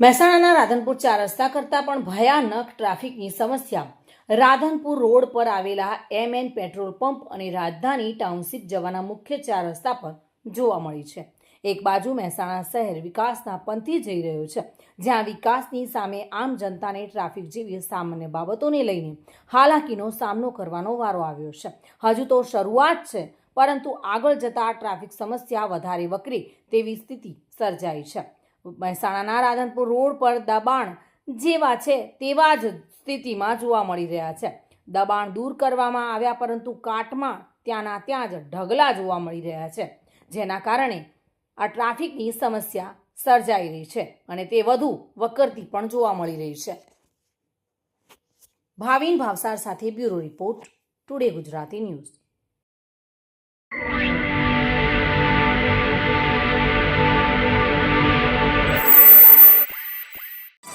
મહેસાણાના રાધનપુર ચાર રસ્તા કરતાં પણ ભયાનક ટ્રાફિકની સમસ્યા. રાધનપુર રોડ પર આવેલા એમ એન પેટ્રોલ પંપ અને રાજધાની ટાઉનશીપ જવાના મુખ્ય ચાર રસ્તા પર જોવા મળી છે. એક બાજુ મહેસાણા શહેર વિકાસના પંથી જઈ રહ્યો છે, જ્યાં વિકાસની સામે આમ જનતાને ટ્રાફિક જેવી સામાન્ય બાબતોને લઈને હાલાકીનો સામનો કરવાનો વારો આવ્યો છે. હજુ તો શરૂઆત છે, પરંતુ આગળ જતા ટ્રાફિક સમસ્યા વધારે વકરે તેવી સ્થિતિ સર્જાઈ છે. મહેસાણાના રાધનપુર રોડ પર દબાણ જેવા છે તેવા જ સ્થિતિમાં જોવા મળી રહ્યા છે. દબાણ દૂર કરવામાં આવ્યા પરંતુ કાટમાં ત્યાંના ત્યાં જ ઢગલા જોવા મળી રહ્યા છે, જેના કારણે આ ટ્રાફિકની સમસ્યા સર્જાઈ રહી છે અને તે વધુ વકરતી પણ જોવા મળી રહી છે. ભાવિન ભાવસાર સાથે bureau report, today Gujarati news.